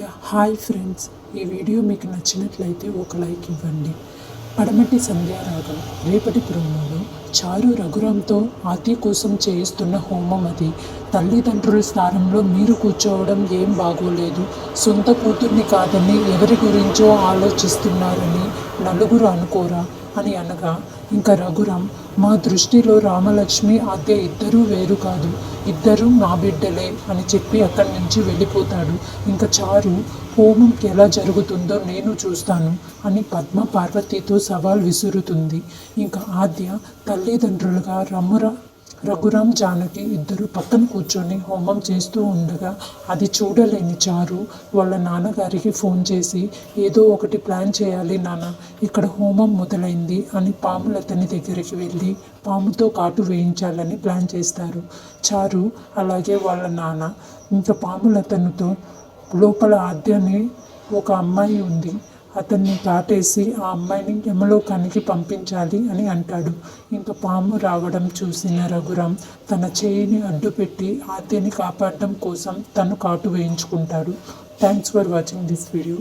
Yeah hi friends. ఈ video మీకు నచ్చినట్లయితే ఒక లైక్ ఇవ్వండి. పడమటి సంధ్యారాగం. రేపటి ప్రోమోలో చారు రఘురాంతో ఆతి కోసం చేయిస్తున్న హోమం అది. తల్లిదండ్రుల స్థానంలో మీరు కూర్చోవడం ఏం బాగోలేదు. సొంత కూతుర్ని కాదని ఎవరి గురించో ఆలోచిస్తున్నారని నలుగురు అనుకోరా. అని అనగా ఇంకా రఘురాం మా దృష్టిలో రామలక్ష్మి ఆద్య ఇద్దరూ వేరు కాదు. ఇద్దరూ నా బిడ్డలే అని చెప్పి అక్కడి నుంచి వెళ్ళిపోతాడు. ఇంకా చారు హోమంకి ఎలా జరుగుతుందో నేను చూస్తాను అని పద్మ పార్వతితో సవాల్ విసురుతుంది. ఇంకా ఆద్య తల్లిదండ్రులుగా రమ్మురా రఘురాం జానకి ఇద్దరు పక్కన కూర్చొని హోమం చేస్తూ ఉండగా అది చూడలేని చారు వాళ్ళ నాన్నగారికి ఫోన్ చేసి ఏదో ఒకటి ప్లాన్ చేయాలి నాన్న ఇక్కడ హోమం మొదలైంది అని పాములతని దగ్గరికి వెళ్ళి పాముతో కాటు వేయించాలని ప్లాన్ చేస్తారు. చారు అలాగే వాళ్ళ నాన్న ఇంకా పాములతనుతో లోపల ఆద్యని ఒక అమ్మాయి ఉంది. అతన్ని దాటేసి ఆ అమ్మాయిని యమలోకానికి పంపించాలి అని అంటాడు. ఇంకా పాము రావడం చూసిన రఘురాం తన చేయిని అడ్డుపెట్టి ఆత్యని కాపాడడం కోసం తను కాటు వేయించుకుంటాడు. Thanks for watching this video